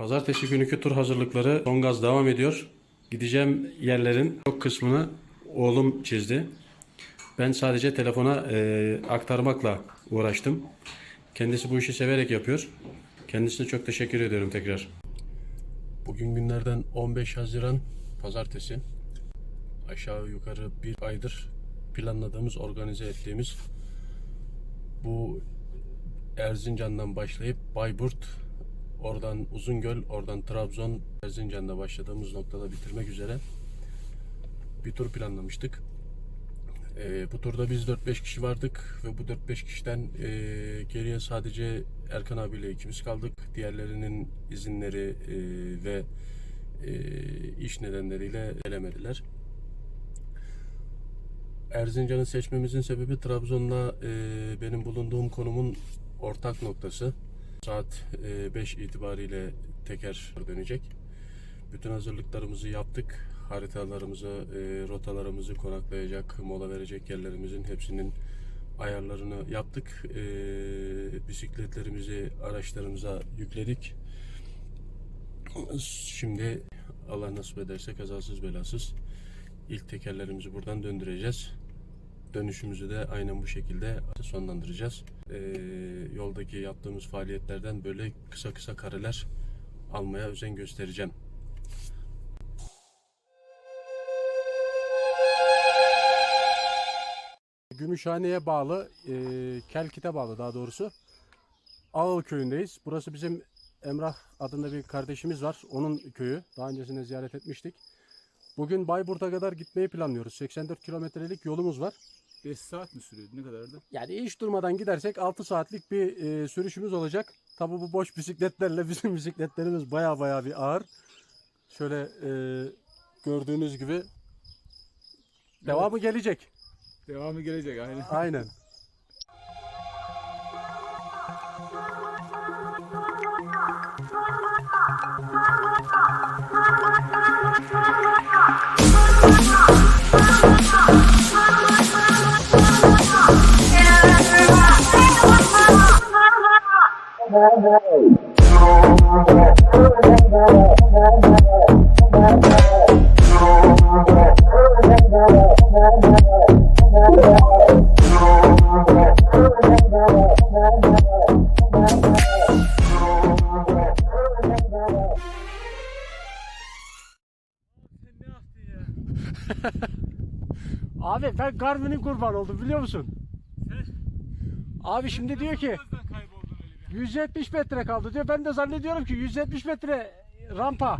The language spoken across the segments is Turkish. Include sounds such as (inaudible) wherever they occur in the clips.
Pazartesi günkü tur hazırlıkları son gaz devam ediyor. Gideceğim yerlerin çok kısmını oğlum çizdi. Ben sadece telefona e, aktarmakla uğraştım. Kendisi bu işi severek yapıyor. Kendisine çok teşekkür ediyorum tekrar. Bugün günlerden 15 Haziran Pazartesi. Aşağı yukarı bir aydır planladığımız, organize ettiğimiz bu Erzincan'dan başlayıp Bayburt, oradan Uzungöl, oradan Trabzon, Erzincan'da başladığımız noktada bitirmek üzere bir tur planlamıştık. Ee, bu turda biz 4-5 kişi vardık ve bu 4-5 kişiden e, geriye sadece Erkan abiyle ikimiz kaldık. Diğerlerinin izinleri e, ve e, iş nedenleriyle gelemediler. Erzincan'ı seçmemizin sebebi Trabzon'la e, benim bulunduğum konumun ortak noktası. Saat 5 itibariyle teker dönecek. Bütün hazırlıklarımızı yaptık. Haritalarımızı, e, rotalarımızı konaklayacak, mola verecek yerlerimizin hepsinin ayarlarını yaptık. E, bisikletlerimizi araçlarımıza yükledik. Şimdi Allah nasip ederse kazasız belasız ilk tekerlerimizi buradan döndüreceğiz. Dönüşümüzü de aynen bu şekilde sonlandıracağız. Ee, yoldaki yaptığımız faaliyetlerden böyle kısa kısa kareler almaya özen göstereceğim. Gümüşhane'ye bağlı, e, Kelkit'e bağlı daha doğrusu. Ağıl köyündeyiz. Burası bizim Emrah adında bir kardeşimiz var. Onun köyü. Daha öncesinde ziyaret etmiştik. Bugün Bayburt'a kadar gitmeyi planlıyoruz. 84 kilometrelik yolumuz var. 5 saat mi sürüyordu? Ne kadardı? Yani hiç durmadan gidersek 6 saatlik bir e, sürüşümüz olacak. Tabi bu boş bisikletlerle (laughs) bizim bisikletlerimiz baya baya bir ağır. Şöyle e, gördüğünüz gibi devamı gelecek. Devamı gelecek aynen. Aynen. Abi ben Garmin'in kurban oldum biliyor musun? Abi şimdi diyor ki Gözden kayboldun öyle bir. 170 metre kaldı diyor. Ben de zannediyorum ki 170 metre rampa.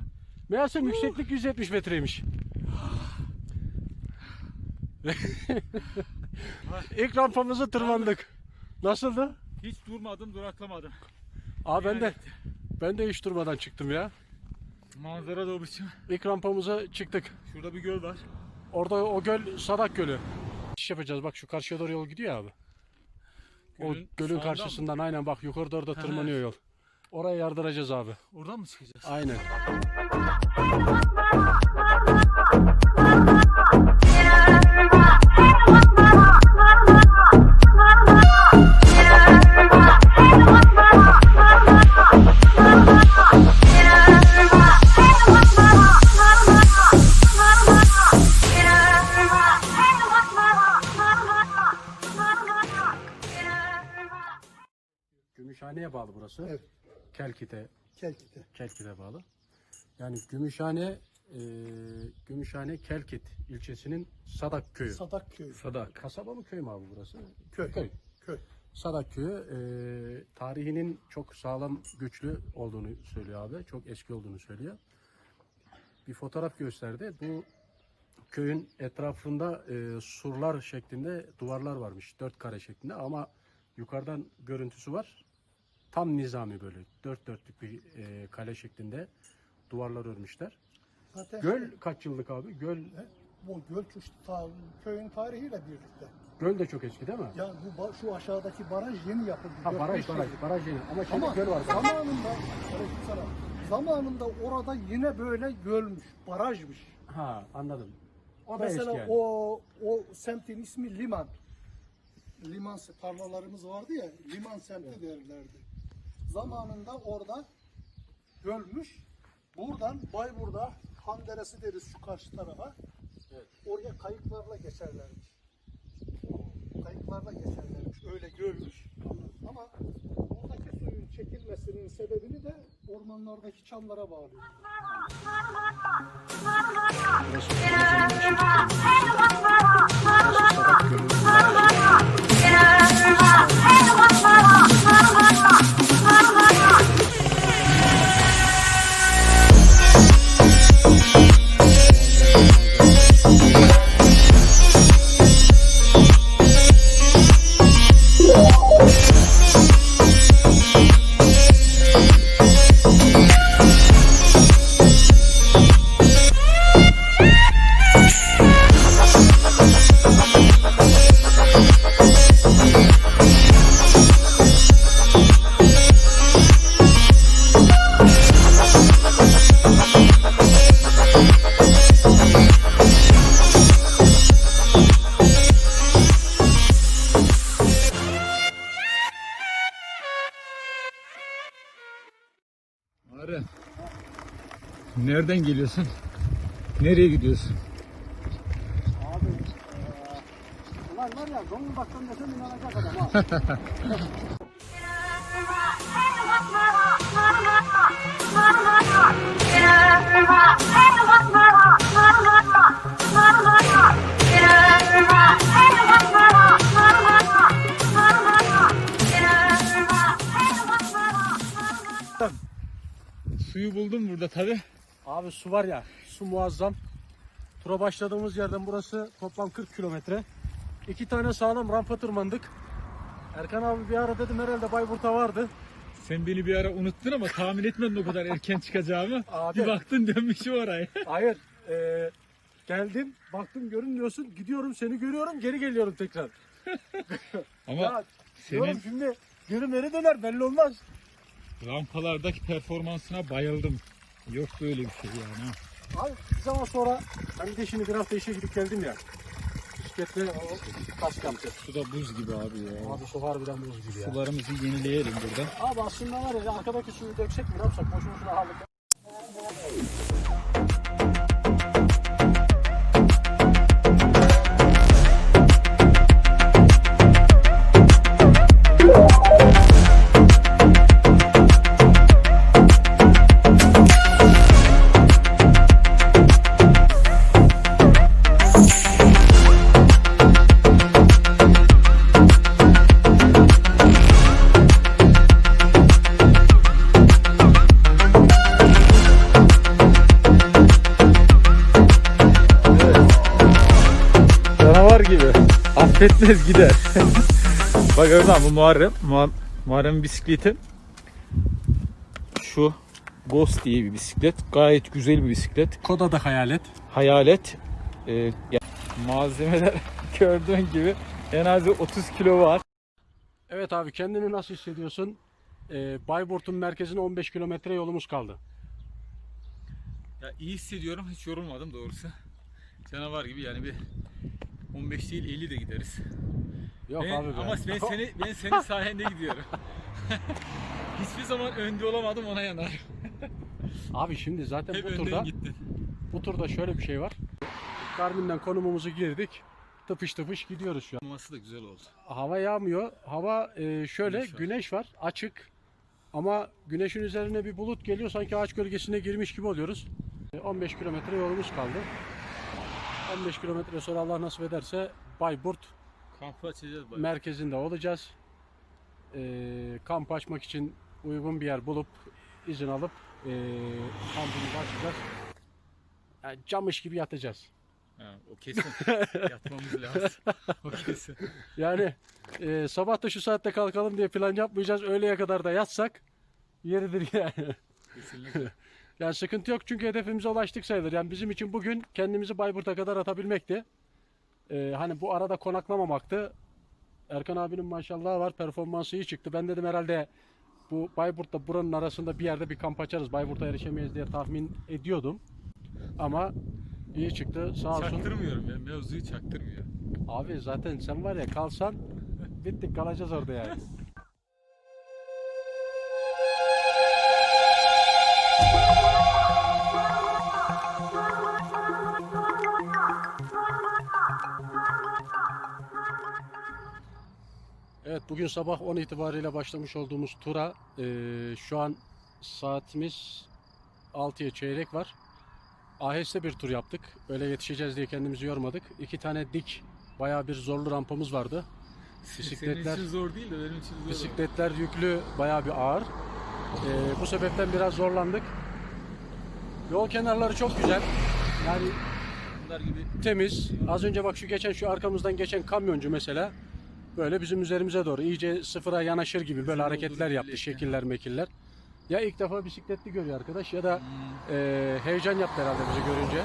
Meğersem yükseklik 170 metreymiş. (laughs) İlk rampamızı tırmandık. Nasıldı? Hiç durmadım, duraklamadım. Abi ben de ben de hiç durmadan çıktım ya. Manzara da o biçim. İlk rampamıza çıktık. Şurada bir göl var. Orada o göl Sadak Gölü. İş yapacağız bak şu karşıya doğru yol gidiyor abi. O Gölün gölün sağından karşısından aynen bak yukarıda orada tırmanıyor yol. Oraya yardıracağız abi. Oradan mı çıkacağız? Aynen. Bağlı burası. Evet. Kelkit'e, Kelkit'e. Kelkit'e bağlı. Yani Gümüşhane, e, Gümüşhane Kelkit ilçesinin Sadak köyü. Sadak köyü. Sadak. Kasaba mı köy mü abi burası? Köy. Köy. Köy. Sadak köyü e, tarihinin çok sağlam, güçlü olduğunu söylüyor abi. Çok eski olduğunu söylüyor. Bir fotoğraf gösterdi. Bu köyün etrafında e, surlar şeklinde duvarlar varmış. Dört kare şeklinde ama yukarıdan görüntüsü var. Tam nizami böyle. Dört dörtlük bir e, kale şeklinde duvarlar örmüşler. Zaten Göl kaç yıllık abi? Göl bu göl şu ta, köyün tarihiyle birlikte. göl de çok eski değil mi? Ya bu ba- şu aşağıdaki baraj yeni yapıldı. Ha Dört baraj beş baraj yıl. baraj yeni ama şimdi Ama göl var. zamanında Aleykümselam. zamanında orada yine böyle gölmüş, barajmış. Ha anladım. O da Mesela eski yani. o o semtin ismi Liman. Liman se- tarlalarımız vardı ya, Liman semti derlerdi. Zamanında orada gölmüş. Buradan Bayburt'a Han Deresi deriz şu karşı tarafa. Oraya kayıklarla geçerlermiş. Kayıklarla geçerlermiş. Öyle gölmüş. Ama buradaki suyun çekilmesinin sebebini de ormanlardaki çamlara bağlıyor. Arı. Nereden geliyorsun? Nereye gidiyorsun? Abi eee, ulan var ya Zonguldak'tan desem inanacak adam ha. (laughs) (laughs) (laughs) Suyu buldum burada tabi. Abi su var ya, su muazzam. Tura başladığımız yerden burası toplam 40 kilometre. İki tane sağlam rampa tırmandık. Erkan abi bir ara dedim herhalde Bayburt'a vardı. Sen beni bir ara unuttun ama tahmin etmedin o kadar erken çıkacağımı. (laughs) Abi. Bir baktın dönmüşüm oraya. (laughs) Hayır, eee, geldim, baktım görünmüyorsun, gidiyorum seni görüyorum, geri geliyorum tekrar. (laughs) Ama ya diyorum senin şimdi geri döner belli olmaz. Rampalardaki performansına bayıldım. Yok böyle bir şey yani. Abi bir zaman sonra ben bir de şimdi bir hafta işe gidip geldim ya. Bisikletle o kask yapacağız. Su da buz gibi abi ya. Abi su harbiden buz gibi ya. Sularımızı yenileyelim burada. Abi aslında var ya arkadaki suyu döksek mi ne yapsak boşu boşuna aldık. Affetmez gider. (laughs) Bak Ömer bu Muharrem. Muhar- Muharrem'in bisikleti. Şu Ghost diye bir bisiklet. Gayet güzel bir bisiklet. Koda da hayalet. Hayalet. Ee, ya- malzemeler (laughs) gördüğün gibi en az 30 kilo var. Evet abi kendini nasıl hissediyorsun? Ee, Bayburt'un merkezine 15 kilometre yolumuz kaldı. Ya iyi hissediyorum. Hiç yorulmadım doğrusu. Canavar gibi yani bir 15 değil 50 de gideriz. Yok Ben- abi be. ama ben seni ben senin (laughs) sayende gidiyorum. (laughs) Hiçbir zaman önde olamadım ona yanar. Abi şimdi zaten Hep bu turda gittin. bu turda şöyle bir şey var. Garmin'den konumumuzu girdik. Tıpış tıpış gidiyoruz şu an. Olması da güzel oldu. Hava yağmıyor. Hava e, şöyle Güneş var. güneş var. Açık. Ama güneşin üzerine bir bulut geliyor. Sanki ağaç gölgesine girmiş gibi oluyoruz. E, 15 kilometre yolumuz kaldı. 15 kilometre sonra Allah nasip ederse Bayburt Kampı açacağız bak. merkezinde olacağız. E, kamp açmak için uygun bir yer bulup izin alıp e, kampımızı açacağız. Yani camış gibi yatacağız. Ha, o kesin. (laughs) Yatmamız lazım. O kesin. Yani e, sabah da şu saatte kalkalım diye plan yapmayacağız. Öğleye kadar da yatsak yeridir yani. Kesinlikle. Yani sıkıntı yok çünkü hedefimize ulaştık sayılır. Yani bizim için bugün kendimizi Bayburt'a kadar atabilmekti. E, hani bu arada konaklamamaktı. Erkan abinin maşallahı var. Performansı iyi çıktı. Ben dedim herhalde bu Bayburt'ta buranın arasında bir yerde bir kamp açarız. Bayburt'a erişemeyiz diye tahmin ediyordum. Ama iyi çıktı. Sağ olsun. Çaktırmıyorum ya. Mevzuyu çaktırmıyor. Abi zaten sen var ya kalsan bittik kalacağız orada yani. (laughs) Evet bugün sabah 10 itibariyle başlamış olduğumuz tura eee, şu an saatimiz 6'ya çeyrek var. Aheste bir tur yaptık. Öyle yetişeceğiz diye kendimizi yormadık. İki tane dik bayağı bir zorlu rampamız vardı. Bisikletler- Senin için zor değil de benim için zor. Bisikletler yüklü bayağı bir ağır. Eee, bu sebepten biraz zorlandık. Yol kenarları çok güzel. Yani Bunlar gibi temiz. Az önce bak şu geçen şu arkamızdan geçen kamyoncu mesela böyle bizim üzerimize doğru iyice sıfıra yanaşır gibi böyle hareketler yaptı. Şekiller mekiller. Ya ilk defa bisikletli görüyor arkadaş ya da Hmm. e, heyecan yaptı herhalde bizi görünce.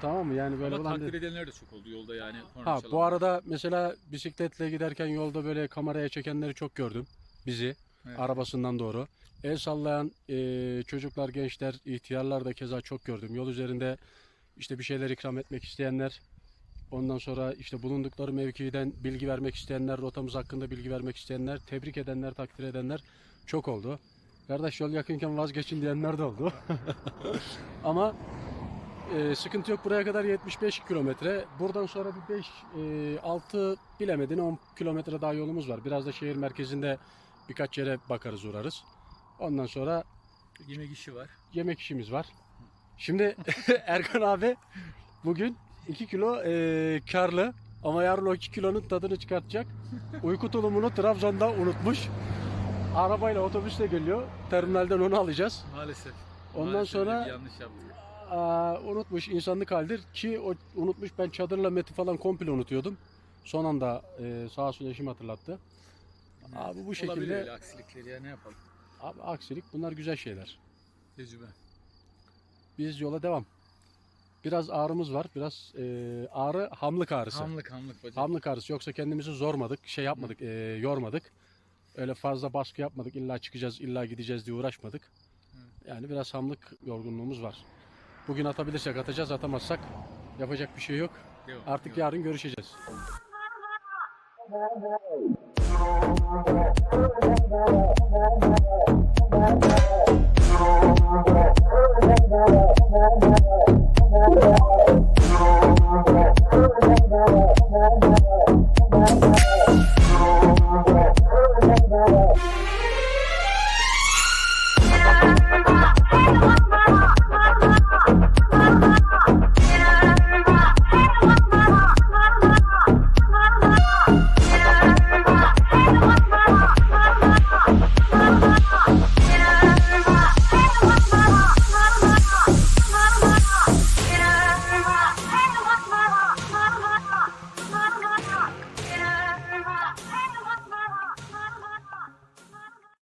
tamam mı? Yani böyle Ama ulan takdir edenler de çok oldu yolda yani. Ha bu çalanlar. arada mesela bisikletle giderken yolda böyle kameraya çekenleri çok gördüm. Bizi Evet. arabasından doğru. El sallayan e, çocuklar, gençler, ihtiyarlar da keza çok gördüm. Yol üzerinde işte bir şeyler ikram etmek isteyenler, ondan sonra işte bulundukları mevkiden bilgi vermek isteyenler, rotamız hakkında bilgi vermek isteyenler, tebrik edenler, takdir edenler çok oldu. Kardeş yol yakınken vazgeçin diyenler de oldu. (laughs) Ama e, sıkıntı yok buraya kadar 75 kilometre. Buradan sonra bir 5, e, 6 bilemedin 10 kilometre daha yolumuz var. Biraz da şehir merkezinde birkaç yere bakarız uğrarız. Ondan sonra Yemek işi var. yemek işimiz var. Şimdi (laughs) Erkan abi bugün 2 kilo e, karlı ama yarın o 2 kilonun tadını çıkartacak. Uyku tulumunu Trabzon'da unutmuş. Arabayla otobüsle geliyor. Terminalden onu alacağız. Maalesef. Ondan Maalesef sonra- yanlış yaptık. Aa, unutmuş insanlık haldir ki o unutmuş ben çadırla meti falan komple unutuyordum. Son anda e, sağ olsun eşim hatırlattı. Abi bu Olabilir şekilde öyle aksilikleri ya ne yapalım. abi aksilik bunlar güzel şeyler. Tecrübe. Biz yola devam. Biraz ağrımız var. Biraz e, ağrı hamlık ağrısı. Hamlık hamlık bacım. Hamlık ağrısı. Yoksa kendimizi zormadık, şey yapmadık, e, yormadık. Öyle fazla baskı yapmadık. İlla çıkacağız, illa gideceğiz diye uğraşmadık. Yani biraz hamlık yorgunluğumuz var. Bugün atabilirsek atacağız, atamazsak yapacak bir şey yok. Devam, Artık devam. yarın görüşeceğiz.